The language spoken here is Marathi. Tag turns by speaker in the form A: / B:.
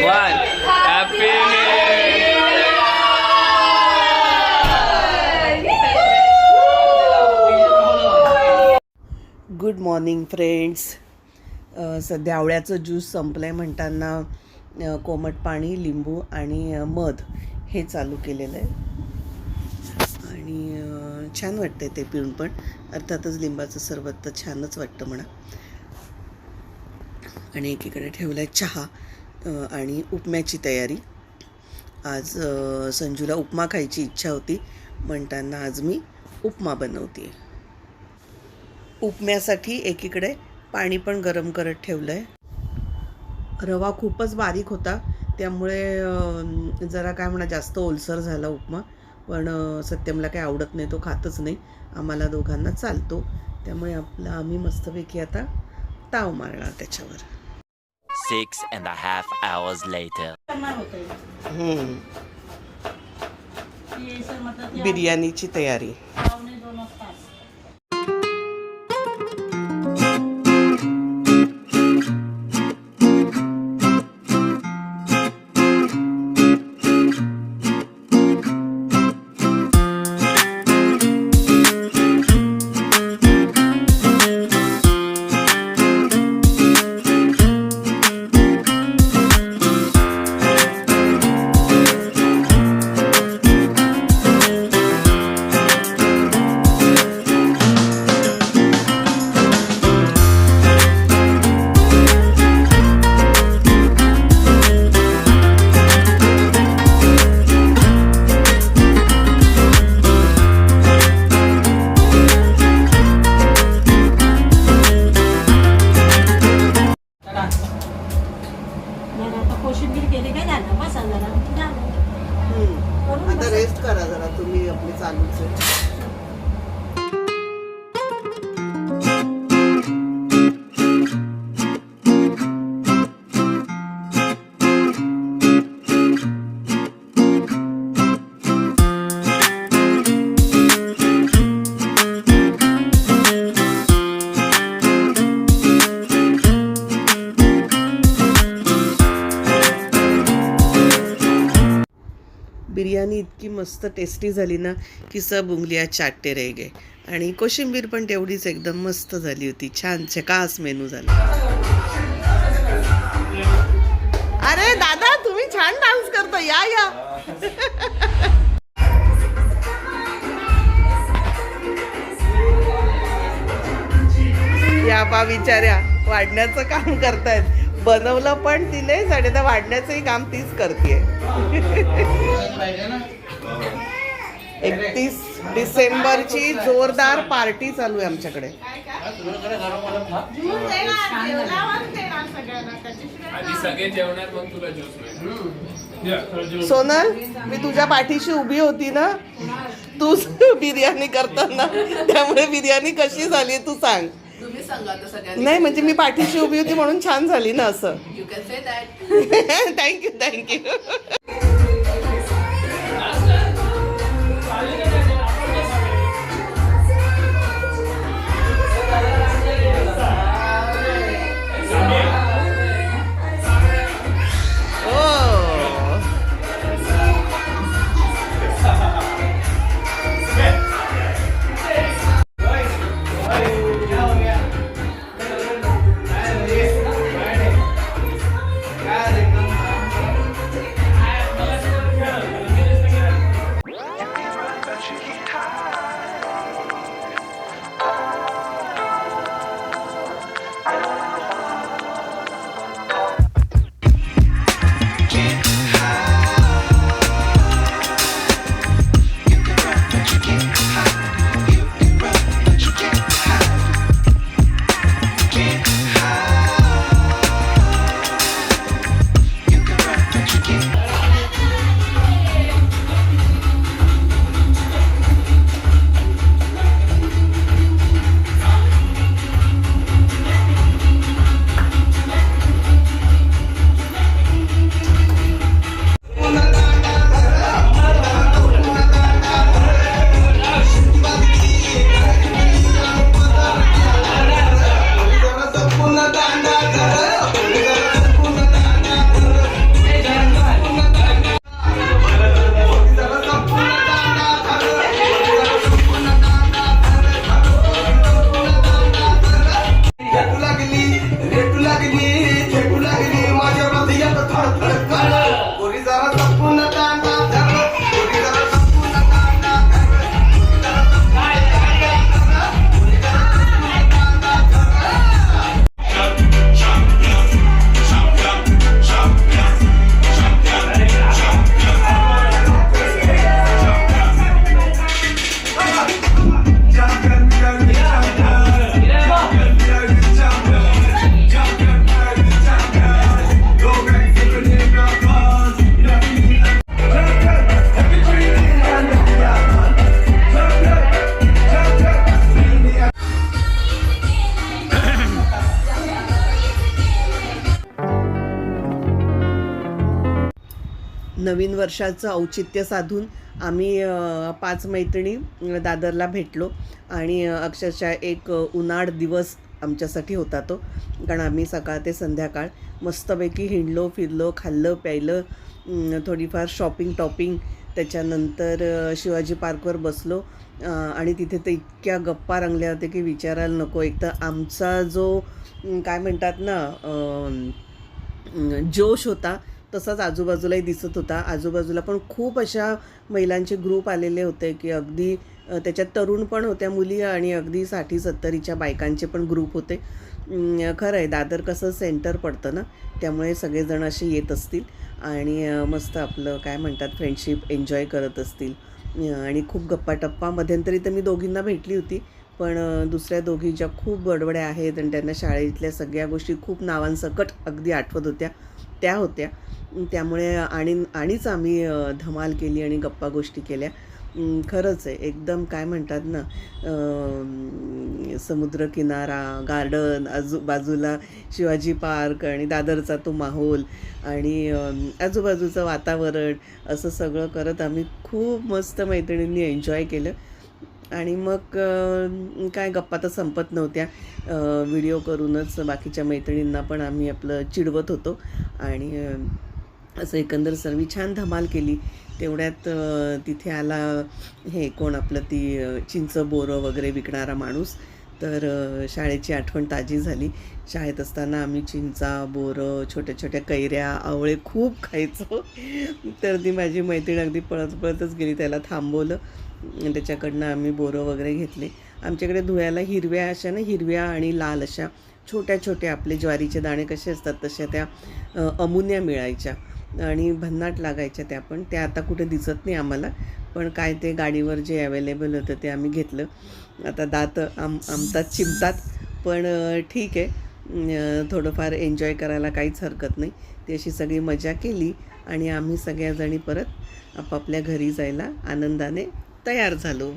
A: One happy
B: good morning friends सध्या आवळ्याचं ज्यूस संपलं आहे म्हणताना कोमट पाणी लिंबू आणि मध हे चालू केलेलं आहे. आणि छान वाटतं ते पिऊन पण. अर्थातच लिंबाचं सरबत तर छानच वाटतं म्हणा. आणि एकीकडे ठेवला आहे चहा. आणि उपम्याची तयारी. आज संजूला उपमा खायची इच्छा होती. म्हणताना आज मी उपमा बनवते उपम्यासाठी एकीकडे पाणी पण गरम करत ठेवलं आहे रवा खूपच बारीक होता. त्यामुळे जरा काय म्हणा जास्त ओलसर झाला उपमा. पण सत्यमला काही आवडत नाही तो खातच नाही. आम्हाला दोघांना चालतो. त्यामुळे आपला आम्ही मस्तपैकी आता ताव मारणार त्याच्यावर.
C: Six and a half hours later.
B: हम्म. बिर्याणीची तयारी मस्त टेस्टी झाली ना की सब उंगलिया चाटते रे गे आणि कोशिंबीर पण तेवढीच एकदम मस्त झाली होती. छान झकास मेनू झाला. अरे दादा तुम्ही छान डान्स करतो. या या. या बा बिचाऱ्या. वाढण्याचं काम करतायत. बनवलं पण तिने साडे तर वाढण्याचंही काम तीच करते एकतीस डिसेंबरची जोरदार पार्टी चालू आहे आमच्याकडे. सोनल मी तुझ्या पाठीशी उभी होती ना? तू बिर्याणी करताना. त्यामुळे बिर्याणी कशी झाली तू सांग.
D: तुम्ही सांगा आता सगळ्यांनी.
B: नाही म्हणजे मी पाठीशी उभी होती म्हणून छान झाली ना असं. थँक्यू थँक्यू नवीन वर्षाचं औचित्य साधून आम्ही पाच मैत्रिणी दादरला भेटलो. आणि अक्षरशः एक उन्हाळ दिवस आमच्यासाठी होता तो. कारण आम्ही सकाळ ते संध्याकाळ मस्तपैकी हिंडलो फिरलो खाल्लं प्यायलं थोडीफार शॉपिंग टॉपिंग. त्याच्यानंतर शिवाजी पार्कवर बसलो. आणि तिथे तर इतक्या गप्पा रंगल्या होत्या की विचारायला नको. एक तर आमचा जो काय म्हणतात ना जोश होता तसाच आजूबाजूलाही दिसत होता. आजूबाजूला पण खूप अशा महिलांचे ग्रुप आलेले होते की अगदी त्याच्यात तरुण पण होत्या मुली आणि अगदी साठी सत्तरीच्या बायकांचे पण ग्रुप होते. खरं आहे दादर कसं सेंटर पडतं ना त्यामुळे सगळेजण असे येत असतील आणि मस्त आपलं काय म्हणतात फ्रेंडशिप एन्जॉय करत असतील. आणि खूप गप्पा टप्पा मध्यंतरी तर मी दोघींना भेटली होती पण दुसऱ्या दोघी ज्या खूप बडबड्या आहेत आणि त्यांना शाळेतल्या सगळ्या गोष्टी खूप नावांसकट अगदी आठवत होत्या त्या होत्या. त्यामुळे आणि आणिच आम्ही धमाल केली आणि गप्पा गोष्टी केल्या. खरंच आहे. एकदम काय म्हणतात ना समुद्रकिनारा गार्डन आजू बाजूला शिवाजी पार्क आणि दादरचा तो माहोल आणि आजूबाजूचं वातावरण असं सगळं करत आम्ही खूप मस्त मैत्रिणींनी एन्जॉय केलं. आणि मग काय गप्पा तर संपत नव्हत्या. व्हिडिओ करूनच बाकीच्या मैत्रिणींना पण आम्ही आपलं चिडवत होतो. आणि असं एकंदर सर्वी छान धमाल केली. तेवढ्यात तिथे आला हे कोण आपलं ती चिंच बोरं वगैरे विकणारा माणूस. तर शाळेची आठवण ताजी झाली. शाळेत असताना आम्ही चिंचा बोरं छोट्या छोट्या कैऱ्या आवळे खूप खायचो. तर ती माझी मैत्रीण अगदी पळत पळतच गेली त्याला थांबवलं. त्याच्याकडनं आम्ही बोरं वगैरे घेतले. आमच्याकडे धुळ्याला हिरव्या अशा ना हिरव्या आणि लाल अशा छोट्या छोट्या आपले ज्वारीचे दाणे कसे असतात तशा त्या अमुन्या मिळायच्या आणि भन्नाट लागायच्या त्या पण. त्या आता कुठे दिसत नाही आम्हाला पण काय ते गाडीवर जे अवेलेबल होतं ते आम्ही घेतलं. आता दात आम आमतात चिमतात पण ठीक आहे. थोडंफार एन्जॉय करायला काहीच हरकत नाही. ती अशी सगळी मजा केली आणि आम्ही सगळ्याजणी परत आपापल्या घरी जायला आनंदाने तयार झालो.